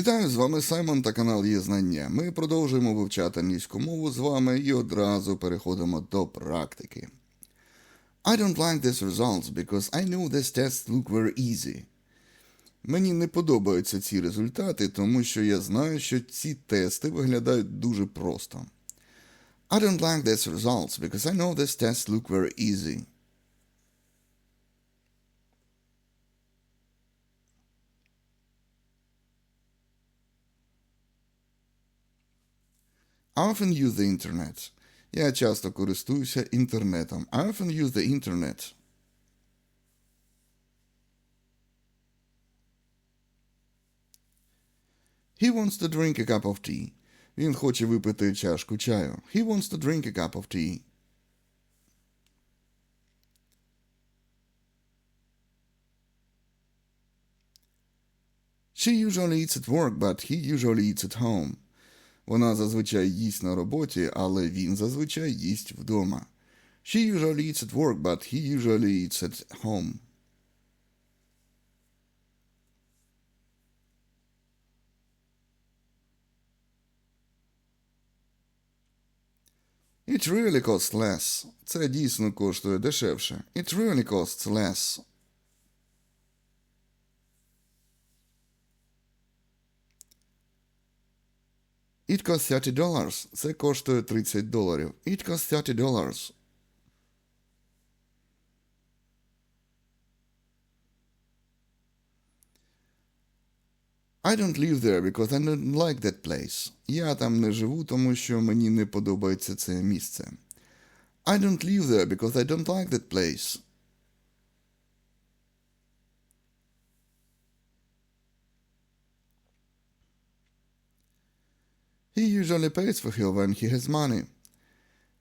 Вітаю з вами Саймон та канал Є Знання. Ми продовжуємо вивчати англійську мову з вами і одразу переходимо до практики. I don't like these results because I know these tests look very easy. Мені не подобаються ці результати, тому що я знаю, що ці тести виглядають дуже просто. I don't like these results because I know these tests look very easy. I often use the internet. Я часто користуюся інтернетом. I often use the internet. He wants to drink a cup of tea. Він хоче випити чашку чаю. He wants to drink a cup of tea. She usually eats at work, but he usually eats at home. Вона зазвичай їсть на роботі, але він зазвичай їсть вдома. She usually eats at work, but he usually eats at home. It really costs less. Це дійсно коштує дешевше. It really costs less. It costs 30 dollars. Це коштує 30 доларів. It costs 30 dollars. I don't live there because I don't like that place. Я там не живу, тому що мені не подобається це місце. I don't live there because I don't like that place. He usually pays for her when he has money.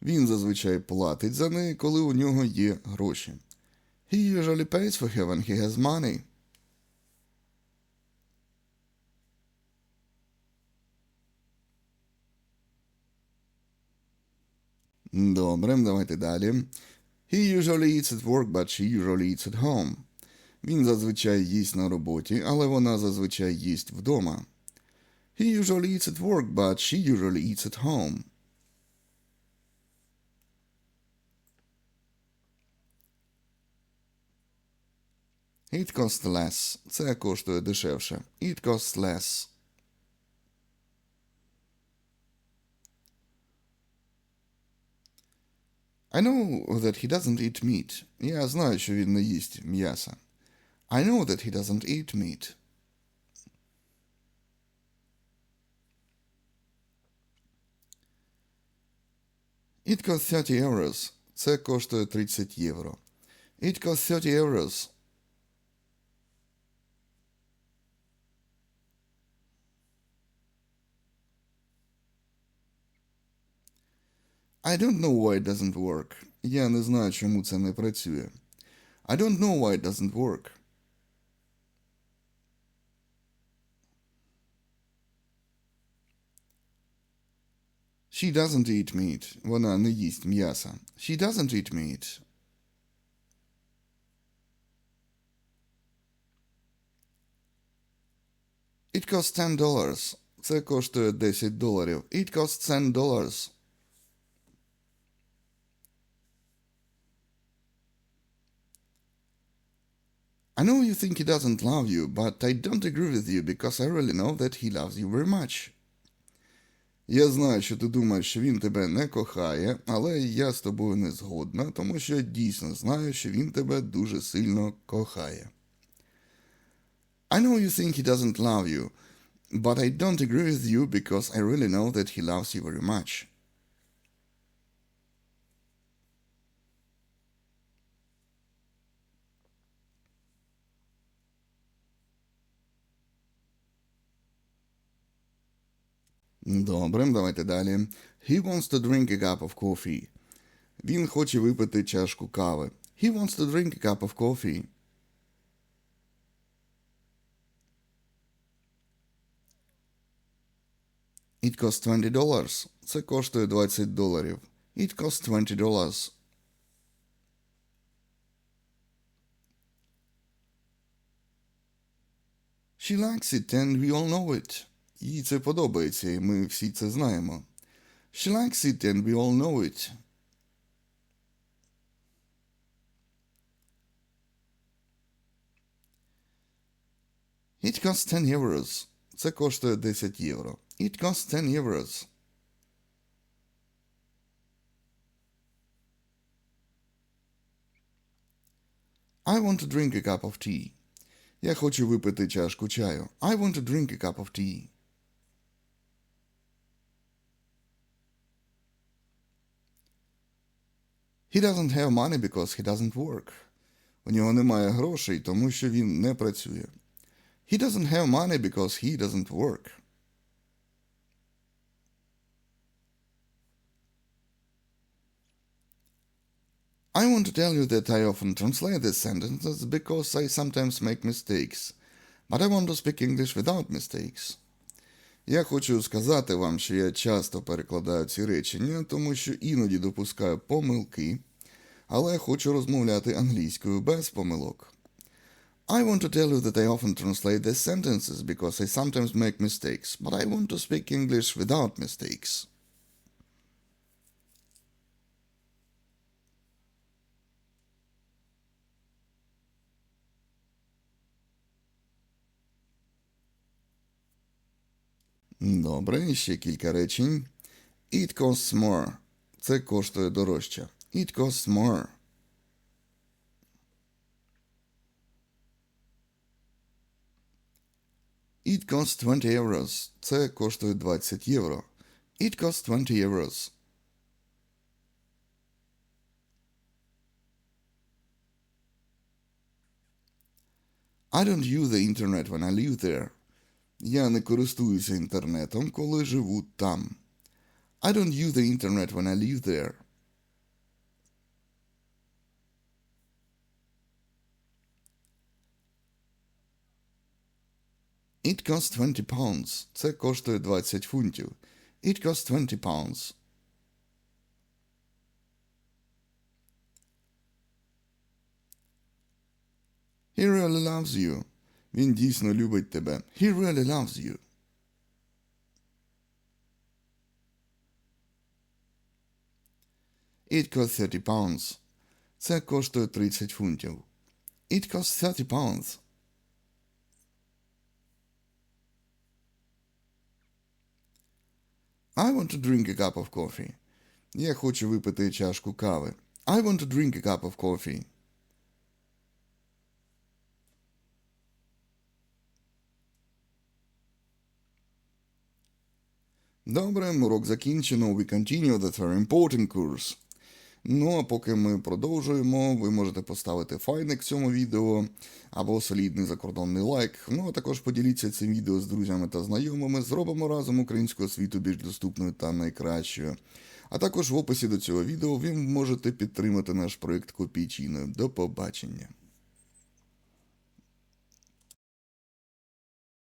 Він зазвичай платить за неї, коли у нього є гроші. He usually pays for her when he has money. Добре, давайте далі. He usually eats at work, but she usually eats at home. Він зазвичай їсть на роботі, але вона зазвичай їсть вдома. He usually eats at work, but she usually eats at home. It costs less. Це коштує дешевше. It costs less. I know that he doesn't eat meat. Я знаю, що він не їсть м'яса. I know that he doesn't eat meat. It costs 30 euros. Це коштує 30 євро. It costs 30 euros. I don't know why it doesn't work. Я не знаю, чому це не працює. I don't know why it doesn't work. She doesn't eat meat. Вона не їсть м'яса. She doesn't eat meat. It costs ten dollars. Це коштує 10 доларів. It costs ten dollars. I know you think he doesn't love you, but I don't agree with you because I really know that he loves you very much. Я знаю, що ти думаєш, що він тебе не кохає, але я з тобою не згодна, тому що дійсно знаю, що він тебе дуже сильно кохає. I know you think he doesn't love you, but I don't agree with you because I really know that he loves you very much. Добре, давайте далі. He wants to drink a cup of coffee. Він хоче випити чашку кави. He wants to drink a cup of coffee. It costs 20 dollars. Це коштує 20 доларів. It costs 20 dollars. She likes it and we all know it. Їй це подобається, і ми всі це знаємо. She likes it and we all know it. It costs 10 euros. Це коштує 10 євро. It costs 10 euros. I want to drink a cup of tea. Я хочу випити чашку чаю. I want to drink a cup of tea. He doesn't have money because he doesn't work. У нього немає грошей, тому що він не працює. He doesn't have money because he doesn't work. I want to tell you that I often translate these sentences because I sometimes make mistakes, but I want to speak English without mistakes. Я хочу сказати вам, що я часто перекладаю ці речення, тому що іноді допускаю помилки, але хочу розмовляти англійською без помилок. I want to tell you that I often translate these sentences because I sometimes make mistakes, but I want to speak English without mistakes. Добре, ще кілька речень. It costs more. Це коштує дорожче. It costs more. It costs 20 euros. Це коштує 20 євро. It costs 20 euros. I don't use the internet when I live there. Я не користуюся інтернетом, коли живу там. I don't use the internet when I live there. It costs 20 pounds. Це коштує 20 фунтів. It costs 20 pounds. He really loves you. Він дійсно любить тебе. He really loves you. It costs 30 pounds. Це коштує 30 фунтів. It costs 30 pounds. I want to drink a cup of coffee. Я хочу випити чашку кави. I want to drink a cup of coffee. Добре, урок закінчено. We continue that very important course. Ну, а поки ми продовжуємо, ви можете поставити файник цьому відео або солідний закордонний лайк. Ну а також поділіться цим відео з друзями та знайомими. Зробимо разом українську освіту більш доступною та найкращою. А також в описі до цього відео ви можете підтримати наш проєкт копійчиною. До побачення.